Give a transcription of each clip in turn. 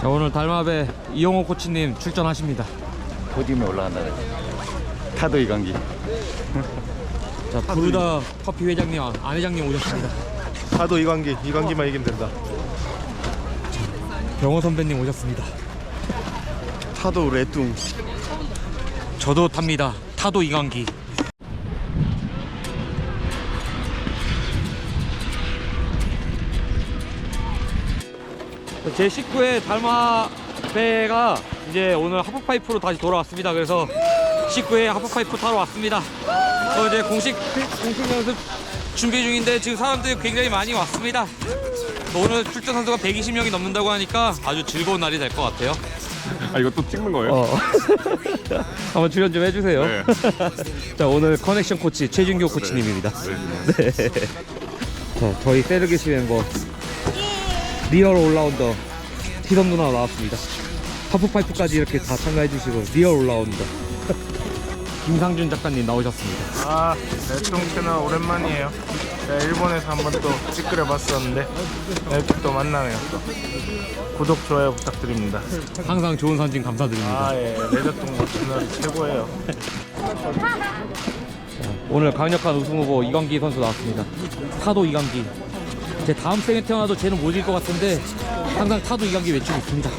자 오늘 달마배 이용호 코치님 출전하십니다. 포디움에 올라간다 그래. 타도 이강기. 자 부르다 커피 회장님 안 회장님 오셨습니다. 타도 이관기 이관기만 이기면 된다 병호 선배님 오셨습니다. 타도 레뚱 저도 탑니다. 타도 이강기. 제 식구의 달마배가 이제 오늘 하프파이프로 다시 돌아왔습니다. 그래서 식구의 하프파이프 타러 왔습니다. 어, 이제 공식 공식 연습 준비 중인데 지금 사람들이 굉장히 많이 왔습니다. 오늘 출전 선수가 120명이 넘는다고 하니까 아주 즐거운 날이 될 것 같아요. 아 이거 또 찍는 거예요? 어. 한번 출연 좀 해주세요. 네. 자 오늘 커넥션 코치 최준교 코치님입니다. 네. 자 저희 세르게시 멤버 리얼 올라운더 희선 누나 나왔습니다. 하프파이프까지 이렇게 다 참가해주시고 리얼 올라운더 김상준 작가님 나오셨습니다. 아 레뚱 채널 오랜만이에요 제가 일본에서 한번 또 찌끄려 봤었는데 이렇게 또 만나네요 구독 좋아요 부탁드립니다 항상 좋은 선진 감사드립니다. 아 예 레저뚱 채널이 최고예요 오늘 강력한 우승 후보 이광기 선수 나왔습니다. 타도 이광기. 제 다음 생에 태어나도 쟤는 못 이길 것 같은데 항상 타도 이광기 외치고 있습니다.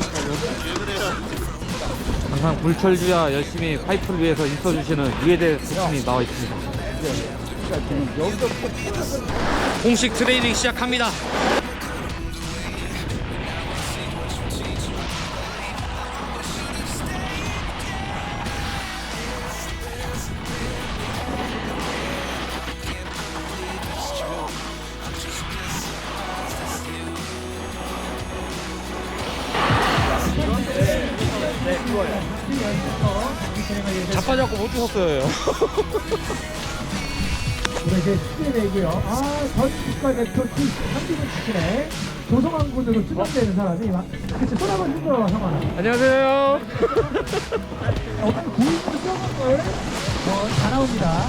항상 불철주야 열심히 파이프를 위해서 있어주시는 유해대 코치님 나와 있습니다. 공식 트레이닝 시작합니다. 주셨어요. 네, 이제 축제되고요. 아, 전 국가대표 팀 한국을 축제 조성환 군으로 추정되는 사람이 막 그치 손 한번 흔들어 형아. 안녕하세요. 어떤 구인으로 쏘는 걸 어, 잘 나옵니다.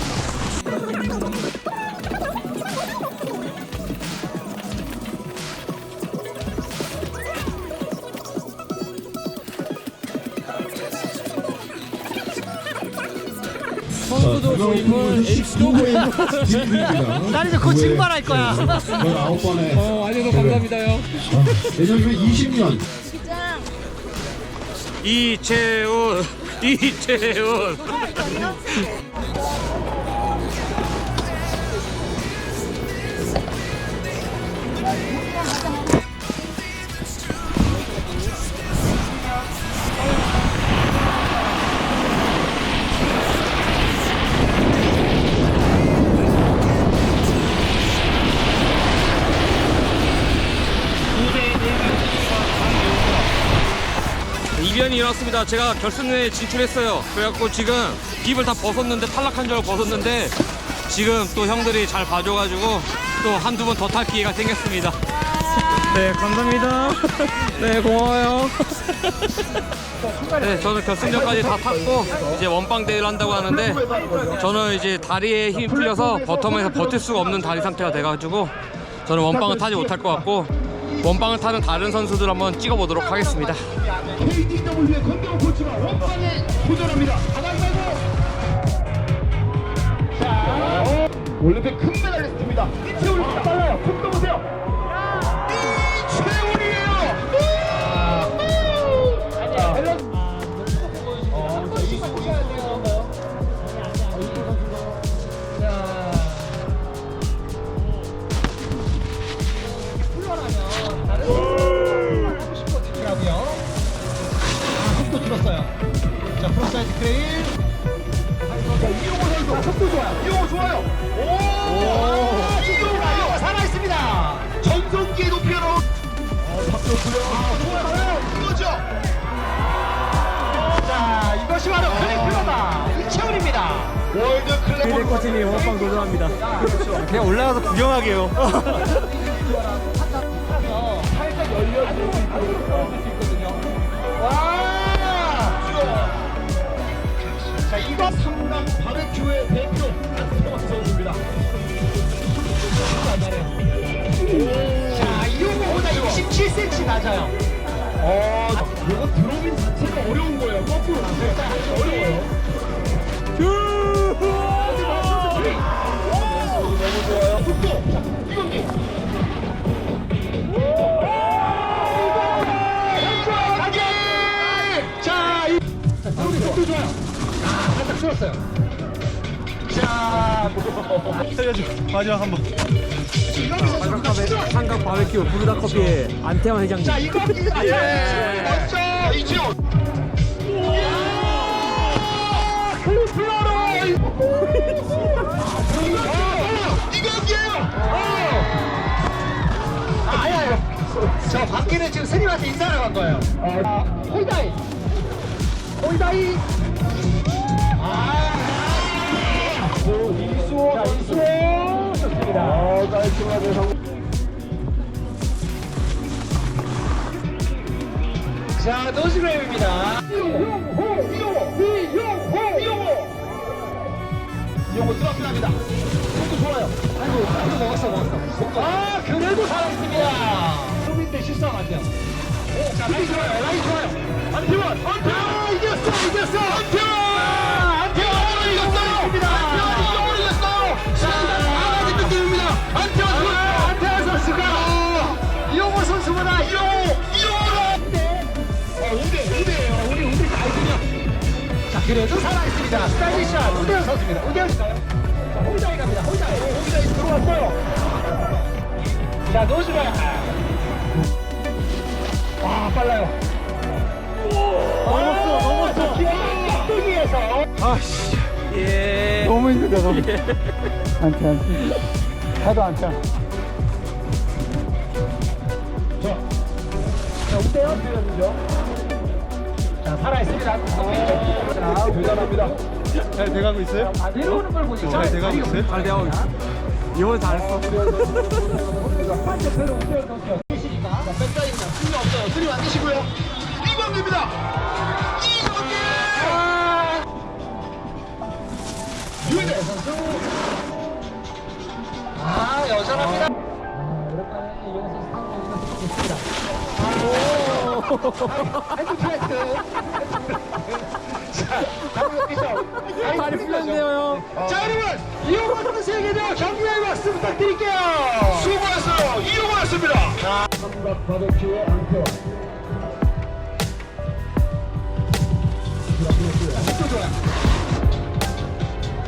선수도 조임을 난 이제 곧 증발할 거야. 19번에 어, 와주셔서 감사합니다요. 내년이면 20년 이채훈, 이채훈. 이변이 일어났습니다. 제가 결승에 진출했어요. 그래갖고 지금 깁을 다 벗었는데 탈락한 줄 알고 벗었는데 지금 또 형들이 잘 봐줘가지고 또 한두 번 더 탈 기회가 생겼습니다. 네, 감사합니다. 네, 고마워요. 네, 저는 결승전까지 다 탔고 이제 원빵 대회를 한다고 하는데 저는 이제 다리에 힘이 풀려서 버텀에서 버틸 수가 없는 다리 상태가 돼가지고 저는 원빵을 타지 못할 것 같고 원빵을 타는 다른 선수들 한번 찍어보도록 하겠습니다. KTW의 권대호 코치가 원방에 도전합니다. 가만히고 자 올림픽 금메달리스트입니다 이것이 바로 클리프로다 이채훈입니다 월드 클래스 코치님 원빵 도전합니다. 그냥 올라가서 구경하게요. 자, 이거 삼강 바베큐의 대표 안토마스 선수입니다. 자, 이용호보다 27cm 낮아요. 어, 이거 드로빙 자체가 어려운 거예요. 거꾸로 딱 어려워요. 너무 좋아요. 속도. 이 아. 자, 한강 바베큐 부르다 커피의 안태환 회장님. 자, 이거 예. 아, 아니 아니. 저 밖에는 지금 스님한테 인사를 간 거예요. 어, 호이다이. 호이다이. 아. 이수호 자, 이수호 좋습니다. 어, 깔끔하게 성. 자, 노즈그램입니다. 이용호, 이용호, 이용호, 이용호. 이용호 들어갑니다. 속도 좋아요. 아이고, 이거 먹었어, 먹었어. 아, 그래도 살아있습니다. 소민대 실수하면 안 돼요. 오, 자, 라인 좋아요, 라인 좋아요. 안태원, 안태원, 이겼어, 이겼어. 안태원, 그래도 살아있습니다. 스타일리시한 우대현 선수입니다. 우대현 씨가요? 자, 호이다이 갑니다. 오, 호이다이 들어왔어요. 자, 노즈가. 와, 빨라요. 넘었어, 넘었어. 깍두기에서. 예. 너무 힘들다 너무 안돼 안돼 하도 안돼 자, 우대현 표현이죠. 자, 살아있습니다. 자, 대단합니다. 잘 돼가고 있어요? 아, 내려오는 걸 보니까. 잘 돼가고 있어요? 잘 되고 있어. 이번 잘했어. 반대편은 우대현 선수가 계시니까. 자, 백사이드는 승리 없어요. 승리 안 계시고요. 이광입니다. 이광기! 유대 선수. 아, 여전합니다. 아, 오랜만에 이용 선수 상황이 좋습니다. 아, 핸드 트랙트. 자, 자, 여러분, 이용호 선수에게도 격려의 박수 부탁드릴게요. 수고하셨어요. 이용호였습니다. 삼각 바베큐의 안태원.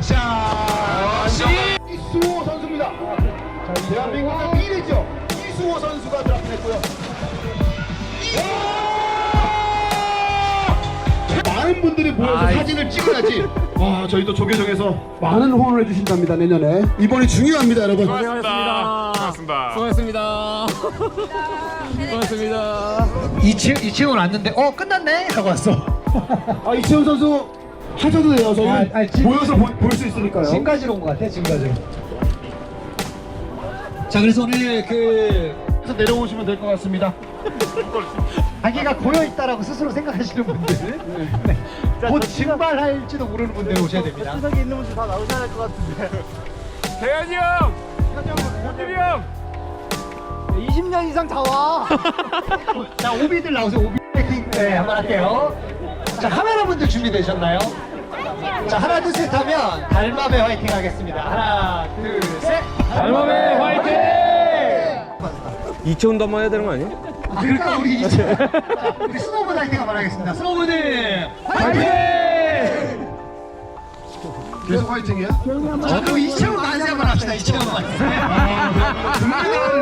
자, 이수호 선수입니다. 자, 대한민국의 미래죠. 이수호 선수가 많은 분들이 모여서 아이. 사진을 찍어야지. 아, 저희도 조계정에서 많은 후원을 해주신답니다 내년에. 이번이 중요합니다, 여러분. 고생하셨습니다. 고맙습니다. 수고하셨습니다. 수고하셨습니다. 이채 이채원 왔는데 어 끝났네 하고 왔어. 아 이채원 선수 하셔도 돼요. 저희 모여서 볼 수 있으니까요. 지금까지 온것 같아 지금까지. 자 그래서 오늘 그 그래서 내려오시면 될 것 같습니다. 자기가 고여 있다라고 스스로 생각하시는 분들, 네. 곧 증발할지도 모르는 분들 오셔야 됩니다. 수석이 있는 분들 다 나오셔야 될것 같은데. 대현이 형! 현준이 형! 20년 이상 다 와. 자, 오비들 나오세요. 오비 파이팅. 네, 한번 할게요. 자, 카메라 분들 준비되셨나요? 자, 하나, 둘, 셋 하면 달마배 화이팅 하겠습니다. 하나, 둘, 셋. 달마배 화이팅! 이채훈도 한번 해야 되는 거 아니야? 아, 그럴까? 우리 이제. 자, 우리 스노우보 화이팅 한번 하겠습니다. 스노우보들 화이팅! 계속 화이팅이야? 자, 그럼 이채훈 만세 한번 합시다. 이채훈 만세.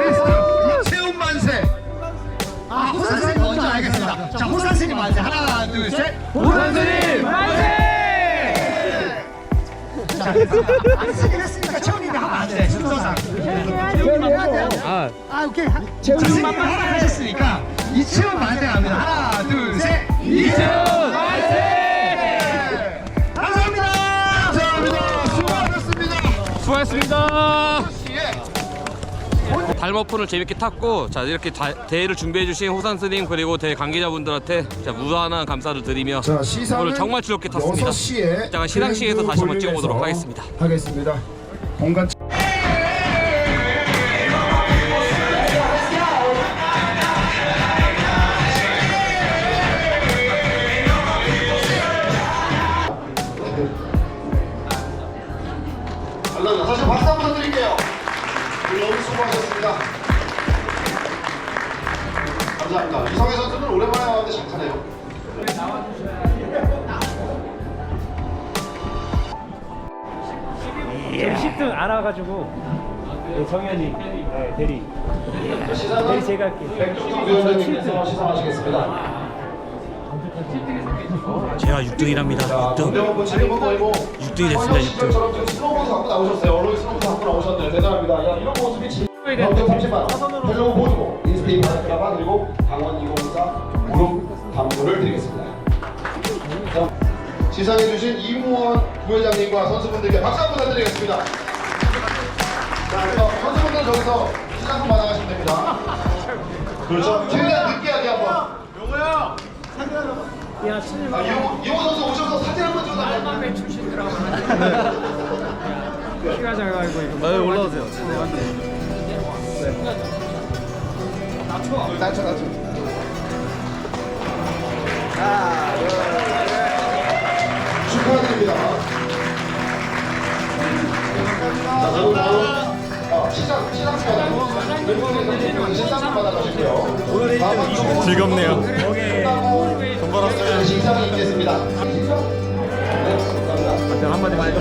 리스트. 이채훈 만세. 아, 호산스님 먼저 알겠습니다. 자, 호산스님 만세. 하나, 둘, 셋. 호산스님 만세! 자, 안 쓰긴 했으니까 채훈이가 하면 안 돼. 순서상. 아, 아, 오케이. 채훈이만 만세 하셨으니까 이채훈 만세 합니다. 하나, 둘, 셋. 이채훈 만세! 감사합니다. 감사합니다. 수고하셨습니다. 수고하셨습니다. 발머fun을 재밌게 탔고 자 이렇게 다- 대회를 준비해 주신 호산 스님 그리고 대회 관계자분들한테 자 무한한 감사를 드리며 자, 시상은 오늘 정말 즐겁게 탔습니다. 6시에 이따가 시상식에서 다시 한번 찍어보도록 하겠습니다. 하겠습니다. 공간 알라나 사실 박수 한번 드릴게요. 오늘 너무 수고하셨습니다. 감사합니다. 유성혜 선수는 오랜만에 왔는데 착하네요. 나와주셔야 희 10등 알아가지고 네, 정현이 네, 대리 대리 제가 할게요. 제가 6등이랍니다. 자, 동대문 코치님 모이고 6등이 됐습니다, 6등. 시절처럼 지금 슬로우 갖고 나오셨어요. 얼른 슬로우 갖고 나오셨네요. 대단합니다. 야, 이런 모습이 진. 경력 30만 헬로우 보드고 인스테이 바스크라바 그리고 강원 2024 무릎 담보를 드리겠습니다. 자, 시상해주신 이무원 부회장님과 선수분들께 박수 한번 부탁드리겠습니다. 자, 그래서 선수분들 저기서 시상품 받아가시면 됩니다. 그렇죠. 최대한 느끼하게 한번. 야 친일 아, 이호, 이호 선수 오셔서 사진 한번 찍어달라고. 키가 작아가지고 이거 네, 올라오세요. 낮춰, 낮춰. 축하드립니다. 바로 어, 시상, 시상식 받아가시고요. 멤버분들 시상식 받아가시고요. 다음은 즐겁네요. 돈 벌었어요. 감사합니다. 한마디 말고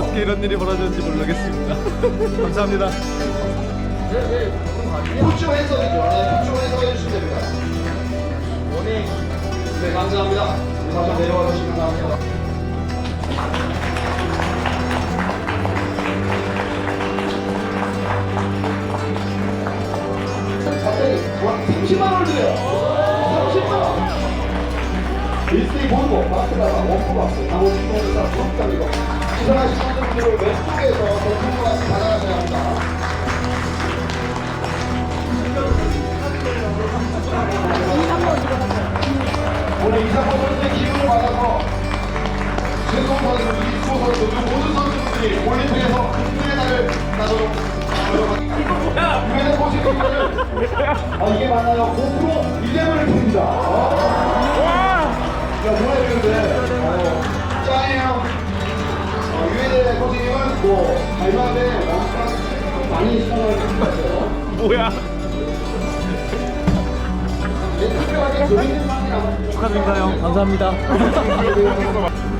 어떻게 이런 일이 벌어졌는지 모르겠습니다. 감사합니다. 폭주 해석이죠. 네, 폭주 해석해 주시면 됩니다. 네, 감사합니다. 다시 내려와 주시면 감사합니다. 30만 원 드려요. 30만 원. 일스테이 본고 마스크다가 원프 박스 강원 신동사 수업장이고 시상하신 선수분들을 왼쪽에서 전통과 같이 받아가셔야 합니다. 오늘 이상호 선수의 기운을 받아서 최동 선수, 이수호 선수, 모든 선수들 아 이게 맞나요? 고프로 1lem을 드립니다 야 뭐야 이런데 짱이에요 어, 유엔의 코치님은 뭐 발마대 왕창 많이 시청을 해주셨어요 뭐야? 특별하게 상이라고 축하드립니다 형. 감사합니다.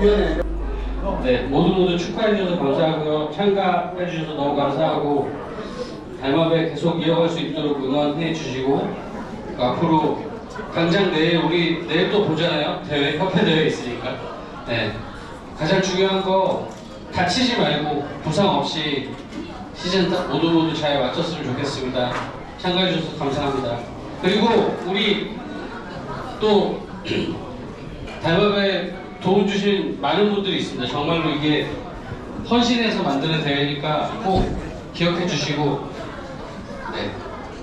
네, 모두 모두 축하해 주셔서 감사하고요. 참가해 주셔서 너무 감사하고 달마배 계속 이어갈 수 있도록 응원해 주시고 그 앞으로 당장 내일 우리 내일 또 보잖아요. 대회 협회 대회 있으니까. 네, 가장 중요한 거 다치지 말고 부상 없이 시즌 딱 모두 모두 잘 마쳤으면 좋겠습니다. 참가해 주셔서 감사합니다. 그리고 우리 또 달밥에 도움 주신 많은 분들이 있습니다. 정말로 이게 헌신해서 만드는 대회니까 꼭 기억해 주시고 네,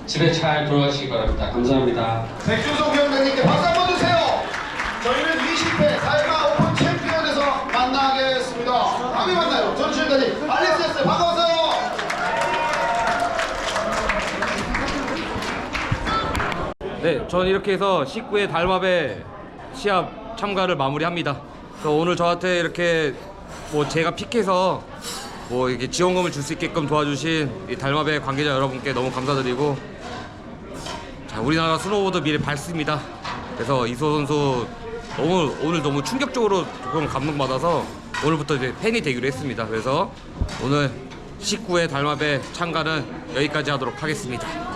집에 잘 돌아가시기 바랍니다. 감사합니다. 백준석 위원장님께 박수 한번 주세요. 저희는 20회 사이가 오픈 챔피언에서 만나겠습니다. 다음에 만나요. 전 지금까지 알렉스였어요. 반가웠어요. 네, 전 이렇게 해서 19회 달마배 시합 참가를 마무리합니다. 오늘 저한테 이렇게 뭐 제가 픽해서 뭐 이렇게 지원금을 줄 수 있게끔 도와주신 이 달마배 관계자 여러분께 너무 감사드리고 자 우리나라 스노우보드 미래 밝습니다. 그래서 이소 선수 너무 오늘 너무 충격적으로 조금 감동받아서 오늘부터 이제 팬이 되기로 했습니다. 그래서 오늘 19회 달마배 참가는 여기까지 하도록 하겠습니다.